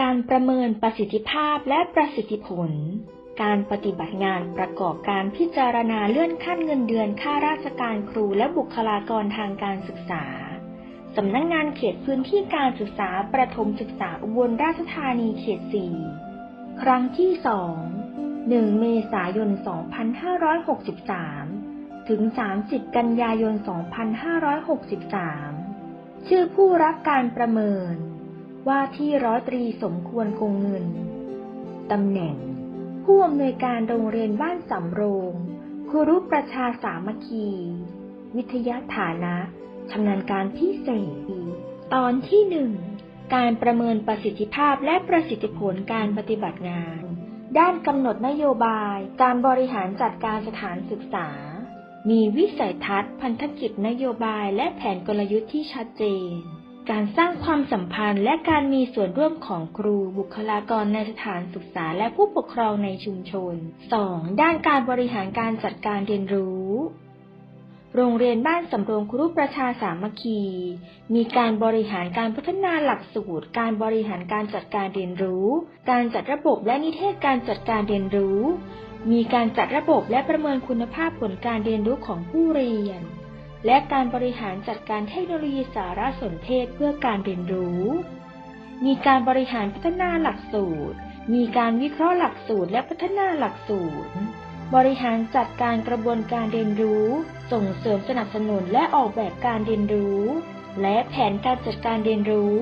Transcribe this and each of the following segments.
การประเมินประสิทธิภาพและประสิทธิผล การปฏิบัติงานประกอบการพิจารณาเลื่อนขั้นเงินเดือนข้าราชการครูและบุคลากรทางการศึกษา สำนักงงานเขตพื้นที่การศึกษาประถมศึกษาอุบลราชธานีเขต 4 ครั้งที่ 2 1 เมษายน 2563 ถึง 30 กันยายน 2563 ชื่อผู้รับการประเมิน ว่าที่ร้อยตรีสมควรคงเงิน ตำแหน่ง ผู้อำนวยการโรงเรียนบ้านสำโรงครูรุประชาสามัคคี วิทยาฐานะชำนาญการพิเศษ ตอนที่หนึ่ง การประเมินประสิทธิภาพและประสิทธิผลการปฏิบัติงาน ด้านกำหนดนโยบาย การบริหารจัดการสถานศึกษา มีวิสัยทัศน์ พันธกิจนโยบายและแผนกลยุทธ์ที่ชัดเจน การสร้างความสัมพันธ์และการมีส่วนร่วมของครูบุคลากรในสถานศึกษาและผู้ปกครองในชุมชน 2. ด้านการบริหารการจัดการเรียนรู้ โรงเรียนบ้านสำโรงครุประชาสามัคคี มีการบริหารการพัฒนาหลักสูตร การบริหารการจัดการเรียนรู้ การจัดระบบและนิเทศการจัดการเรียนรู้ มีการจัดระบบและประเมินคุณภาพผลการเรียนรู้ของผู้เรียน และการบริหารจัดการเทคโนโลยีสารสนเทศเพื่อการเรียนรู้ มีการบริหารพัฒนาหลักสูตร มีการวิเคราะห์หลักสูตรและพัฒนาหลักสูตร บริหารจัดการกระบวนการเรียนรู้ ส่งเสริมสนับสนุนและออกแบบการเรียนรู้ และแผนการจัดการเรียนรู้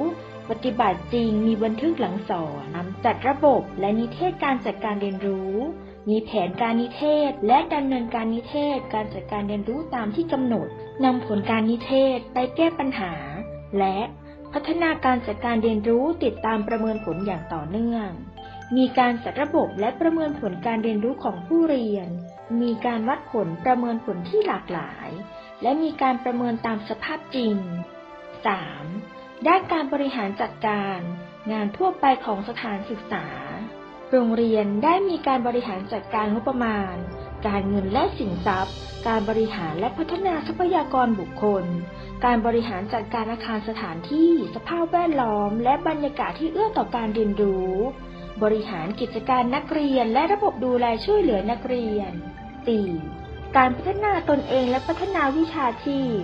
ปฏิบัติจริงมีบันทึกหลังสอนจัดระบบและนิเทศการจัดการเรียนรู้มีแผนการนิเทศ และดำเนินการนิเทศ การจัดการเรียนรู้ตามที่กำหนด นำผลการนิเทศไปแก้ปัญหา และพัฒนาการจัดการเรียนรู้ติดตามประเมินผลอย่างต่อเนื่อง มีการจัดระบบและประเมินผลการเรียนรู้ของผู้เรียน มีการวัดผลประเมินผลที่หลากหลาย และมีการประเมินตามสภาพจริง 3. ด้านการบริหารจัดการ งานทั่วไปของสถานศึกษา โรงเรียนได้มีการบริหารจัดการงบประมาณ การเงินและสินทรัพย์ การบริหารและพัฒนาทรัพยากรบุคคล การบริหารจัดการอาคารสถานที่ สภาพแวดล้อม และบรรยากาศที่เอื้อต่อการเรียนรู้ บริหารกิจการนักเรียนและระบบดูแลช่วยเหลือนักเรียน 4. การพัฒนาตนเองและพัฒนาวิชาชีพ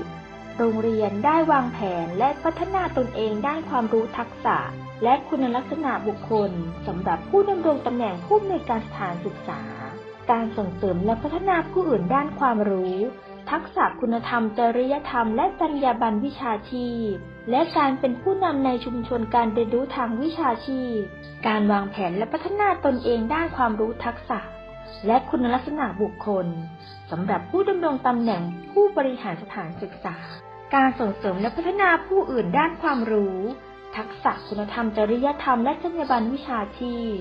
โรงเรียนได้วางแผนและพัฒนาตนเองด้านความรู้ทักษะและคุณลักษณะบุคคลสำหรับผู้ดำรงตำแหน่งผู้อำนวยการสถานศึกษา การส่งเสริมและพัฒนาผู้อื่นด้านความรู้ ทักษะคุณธรรม จริยธรรม และจรรยาบรรณวิชาชีพ และการเป็นผู้นำในชุมชนการเรียนรู้ทางวิชาชีพ การวางแผนและพัฒนาตนเองด้านความรู้ทักษะ และคุณลักษณะบุคคลสำหรับผู้ดำรงตำแหน่งผู้บริหารสถานศึกษา การส่งเสริมและพัฒนาผู้อื่นด้านความรู้ ทักษะคุณธรรม จริยธรรม และจรรยาบรรณวิชาชีพ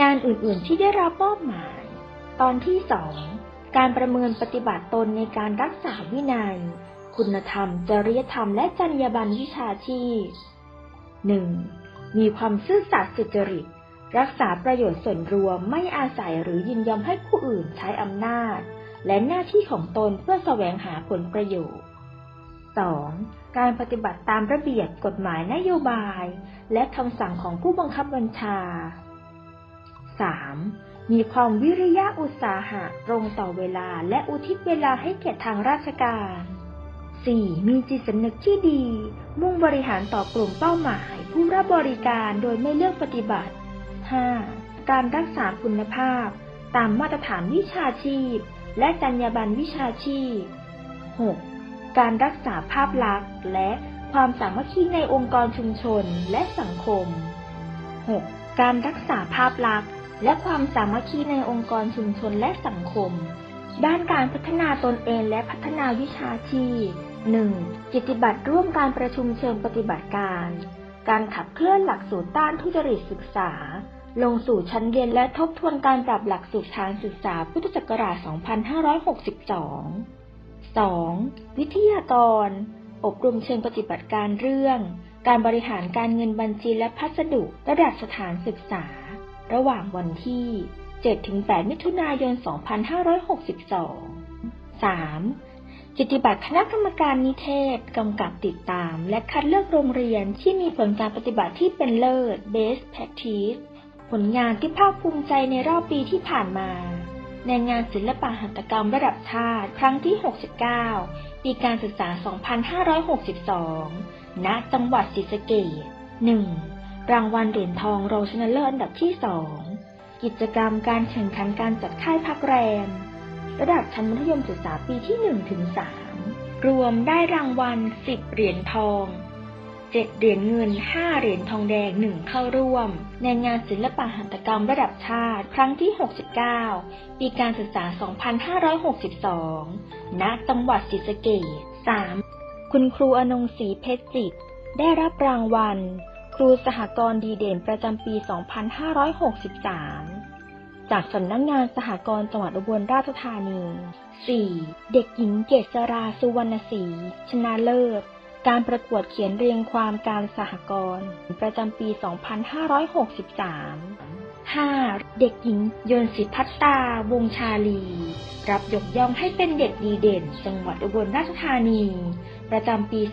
งานอื่นๆที่ได้รับมอบหมาย ตอนที่สองการประเมินปฏิบัติตนในการรักษาวินัย คุณธรรม จริยธรรม และจรรยาบรรณวิชาชีพ 1. มีความซื่อสัตย์สุจริต รักษาประโยชน์ส่วนรวมไม่อาศัยหรือยินยอมให้ผู้อื่นใช้อำนาจ และหน้าที่ของตนเพื่อแสวงหาผลประโยชน์ 2. การปฏิบัติตามระเบียบกฎหมายนโยบาย และคำสั่งของผู้บังคับบัญชา 3. มีความวิริยะอุตสาหะตรงต่อเวลาและอุทิศเวลาให้แก่ทางราชการ 4. มีจิตสำนึกที่ดี มุ่งบริหารต่อกลุ่มเป้าหมาย ผู้รับบริการโดยไม่เลือกปฏิบัติ 5. การรักษาคุณภาพ ตามมาตรฐานวิชาชีพ และจรรยาบรรณวิชาชีพ 6. การรักษาภาพลักษณ์และความสามัคคีในองค์กรชุมชนและสังคม 6. การรักษาภาพลักษณ์ และความสามัคคีในองค์กรชุมชนและสังคม ด้านการพัฒนาตนเองและพัฒนาวิชาชีพ 1. กิจบัตรร่วมการประชุมเชิงปฏิบัติการ การขับเคลื่อนหลักสูตรต้านทุจริตศึกษา ลงสู่ชั้นเรียนและทบทวนการปรับหลักสูตรทางศึกษาพุทธศักราช 2562 2. วิทยากร อบรมเชิงปฏิบัติการเรื่อง การบริหารการเงินบัญชีและพัสดุระดับสถานศึกษา ระหว่างวันที่ 7-8 มิถุนายน 2562 3. กิจบัตรคณะกรรมการนิเทศ กำกับติดตาม และคัดเลือกโรงเรียนที่มีผลการปฏิบัติที่เป็นเลิศ Best Practice ผลงานที่ภาคภูมิใจในรอบปีที่ผ่านมา ในงานศิลปะหัตถกรรมระดับชาติ ครั้งที่ 69 ปีการศึกษา 2562 ณ จังหวัดศรีสะเกษ 1. รางวัลเหรียญทองรองชนะเลิศอันดับที่ 2 กิจกรรมการแข่งขันการจัดค่ายพักแรม ระดับชั้นมัธยมศึกษาปีที่1ถึง3รวมได้รางวัล 10 เหรียญทอง 7 เหรียญเงิน 5 เหรียญทองแดง 1 เข้าร่วม ในงานศิลปะหัตถกรรมระดับชาติ ครั้งที่ 69 ปีการศึกษา 2562 ณ จังหวัดศรีสะเกษ 3. คุณครูอนงศรีเพชรจิต ได้รับรางวัล ครูสหกรณ์ดีเด่นประจำปี 2563 จากสำนักงานสหกรณ์จังหวัดอุบลราชธานี 4. เด็กหญิงเกษราสุวรรณศรีชนะเลิศ การประกวดเขียนเรียงความการสหกรณ์ประจำปี 2563 5. เด็กหญิงยนสิพัตตาวงชาลี รับยกย่องให้เป็นเด็กดีเด่น จังหวัดอุบลราชธานี ประจำปี 2563